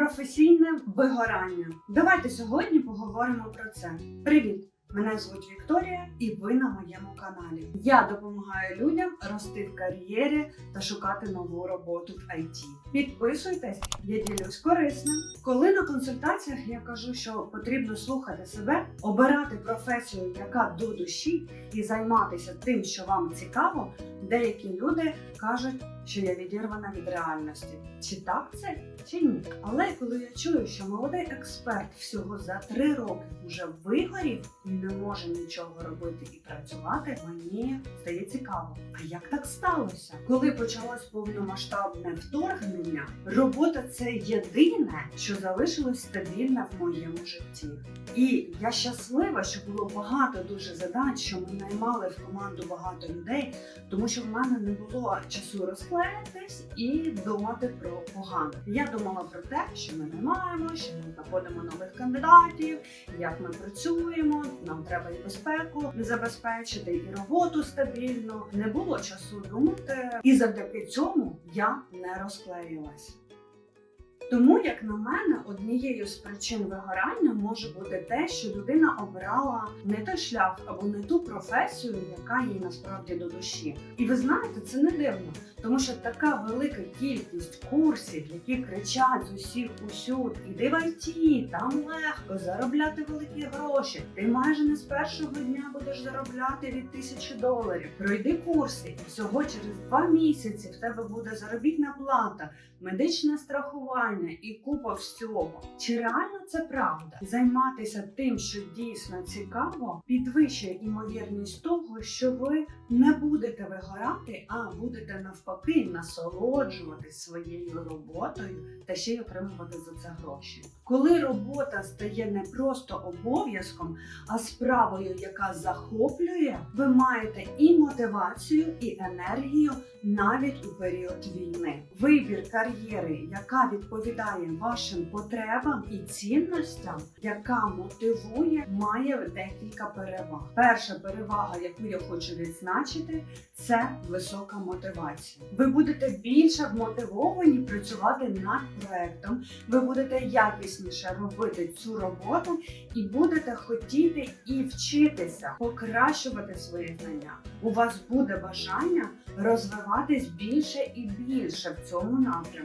Професійне вигорання. Давайте сьогодні поговоримо про це. Привіт! Мене звуть Вікторія, і ви на моєму каналі. Я допомагаю людям рости в кар'єрі та шукати нову роботу в IT. Підписуйтесь, я ділюсь корисним. Коли на консультаціях я кажу, що потрібно слухати себе, обирати професію, яка до душі, і займатися тим, що вам цікаво, деякі люди кажуть, що я відірвана від реальності. Чи так це, чи ні? Але коли я чую, що молодий експерт всього за три роки вже вигорів і не може нічого робити і працювати, мені стає цікаво. А як так сталося? Коли почалось повномасштабне вторгнення, робота це єдине, що залишилось стабільне в моєму житті. І я щаслива, що було багато дуже задач, що ми наймали в команду багато людей, тому що в мене не було часу розклеїтись і думати про погане. Я думала про те, що ми не маємо, що ми знаходимо нових кандидатів, як ми працюємо. Нам треба і безпеку забезпечити, і роботу стабільно. Не було часу думати, і завдяки цьому я не розклеїлась. Тому, як на мене, однією з причин вигорання може бути те, що людина обрала не той шлях або не ту професію, яка їй насправді до душі. І ви знаєте, це не дивно, тому що така велика кількість курсів, які кричать з усіх усюд, іди в IT, там легко заробляти великі гроші. Ти майже не з першого дня будеш заробляти від тисячі доларів. Пройди курси, і всього через два місяці в тебе буде заробітна плата медичне страхування і купа всього. Чи реально це правда? Займатися тим, що дійсно цікаво, підвищує імовірність того, що ви не будете вигорати, а будете навпаки насолоджуватись своєю роботою та ще й отримувати за це гроші. Коли робота стає не просто обов'язком, а справою, яка захоплює, ви маєте і мотивацію, і енергію навіть у період війни. Вибір кар'єри, яка відповідає вашим потребам і цінностям, яка мотивує, має декілька переваг. Перша перевага, яку я хочу відзначити, це висока мотивація. Ви будете більше вмотивовані працювати над проектом, ви будете якісніше робити цю роботу і будете хотіти і вчитися, покращувати свої знання. У вас буде бажання розвиватись більше і більше в цьому напрямку.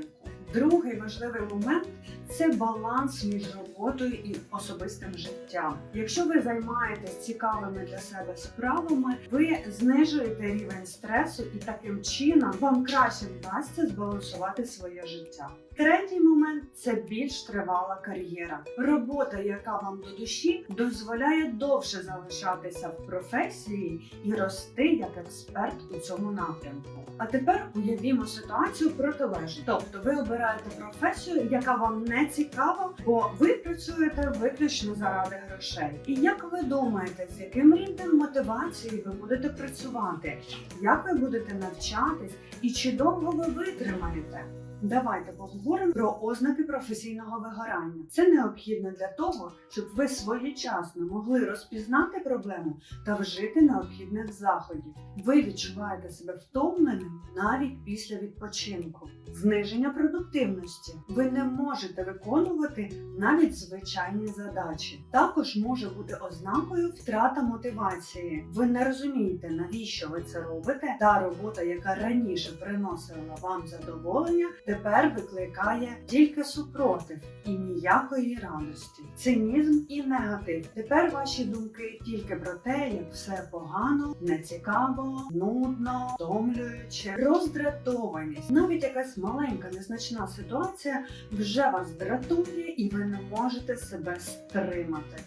Другий важливий момент це баланс між роботою і особистим життям. Якщо ви займаєтесь цікавими для себе справами, ви знижуєте рівень стресу і таким чином вам краще вдасться збалансувати своє життя. Третій момент це більш тривала кар'єра. Робота, яка вам до душі, дозволяє довше залишатися в професії і рости як експерт у цьому напрямку. А тепер уявімо ситуацію протилежну. Тобто ви обираєте професію, яка вам не цікава, бо ви працюєте виключно заради грошей. І як ви думаєте, з яким рівнем мотивації ви будете працювати? Як ви будете навчатись і чи довго ви витримаєте? Давайте поговоримо про ознаки професійного вигорання. Це необхідно для того, щоб ви своєчасно могли розпізнати проблему та вжити необхідних заходів. Ви відчуваєте себе втомленим навіть після відпочинку, зниження продуктивності. Ви не можете виконувати навіть звичайні задачі. Також може бути ознакою втрата мотивації. Ви не розумієте, навіщо ви це робите. Та робота, яка раніше приносила вам задоволення, тепер викликає тільки супротив і ніякої радості, цинізм і негатив. Тепер ваші думки тільки про те, як все погано, нецікаво, нудно, втомлююче, роздратованість. Навіть якась маленька незначна ситуація вже вас дратує, і ви не можете себе стримати.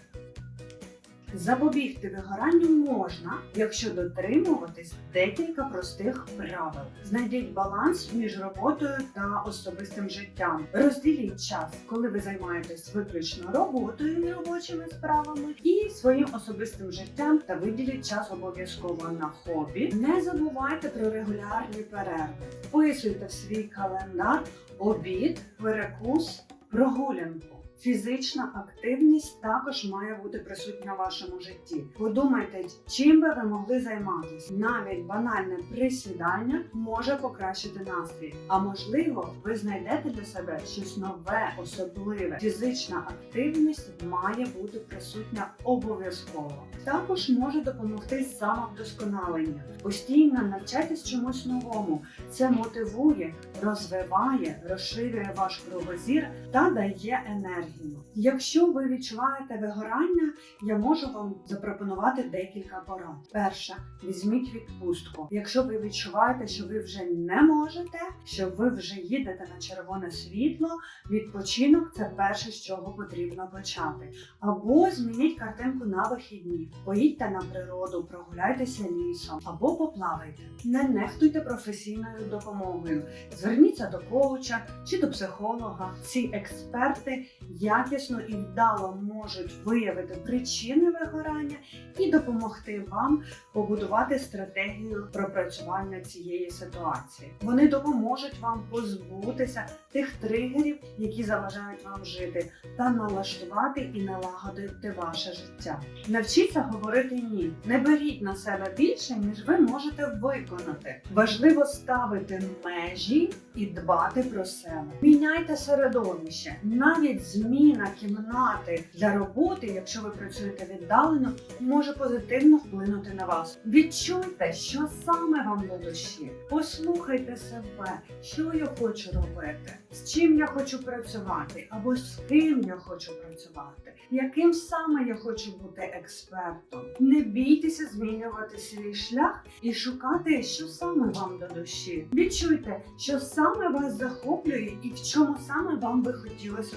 Запобігти вигоранню можна, якщо дотримуватись декілька простих правил. Знайдіть баланс між роботою та особистим життям. Розділіть час, коли ви займаєтесь виключно роботою і робочими справами, і своїм особистим життям та виділіть час обов'язково на хобі. Не забувайте про регулярні перерви. Вписуйте в свій календар обід, перекус, прогулянку. Фізична активність також має бути присутня в вашому житті. Подумайте, чим би ви могли займатися. Навіть банальне присідання може покращити настрій. А можливо, ви знайдете для себе щось нове, особливе. Фізична активність має бути присутня обов'язково. Також може допомогти самовдосконалення. Постійно навчайтесь чомусь новому. Це мотивує, розвиває, розширює ваш кругозір та дає енергію. Якщо ви відчуваєте вигорання, я можу вам запропонувати декілька порад. Перше, візьміть відпустку. Якщо ви відчуваєте, що ви вже не можете, що ви вже їдете на червоне світло, відпочинок це перше, з чого потрібно почати. Або змініть картинку на вихідні, поїдьте на природу, прогуляйтеся лісом або поплавайте. Не нехтуйте професійною допомогою. Зверніться до коуча чи до психолога. Ці експерти якісно і вдало можуть виявити причини вигорання і допомогти вам побудувати стратегію пропрацювання цієї ситуації. Вони допоможуть вам позбутися тих тригерів, які заважають вам жити, та налаштувати і налагодити ваше життя. Навчіться говорити ні. Не беріть на себе більше, ніж ви можете виконати. Важливо ставити межі і дбати про себе. Міняйте середовище, навіть зміна кімнати для роботи, якщо ви працюєте віддалено, може позитивно вплинути на вас. Відчуйте, що саме вам до душі. Послухайте себе, що я хочу робити, з чим я хочу працювати, або з ким я хочу працювати, яким саме я хочу бути експертом. Не бійтеся змінювати свій шлях і шукати, що саме вам до душі. Відчуйте, що саме вас захоплює і в чому саме вам би хотілося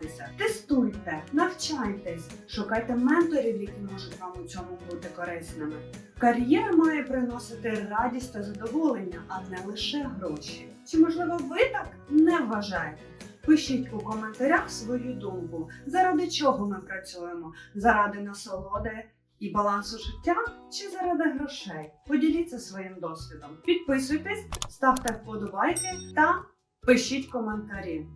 розвиватися. Тестуйте, навчайтесь, шукайте менторів, які можуть вам у цьому бути корисними. Кар'єра має приносити радість та задоволення, а не лише гроші. Чи можливо ви так не вважаєте? Пишіть у коментарях свою думку, заради чого ми працюємо, заради насолоди і балансу життя чи заради грошей. Поділіться своїм досвідом. Підписуйтесь, ставте вподобайки та пишіть коментарі.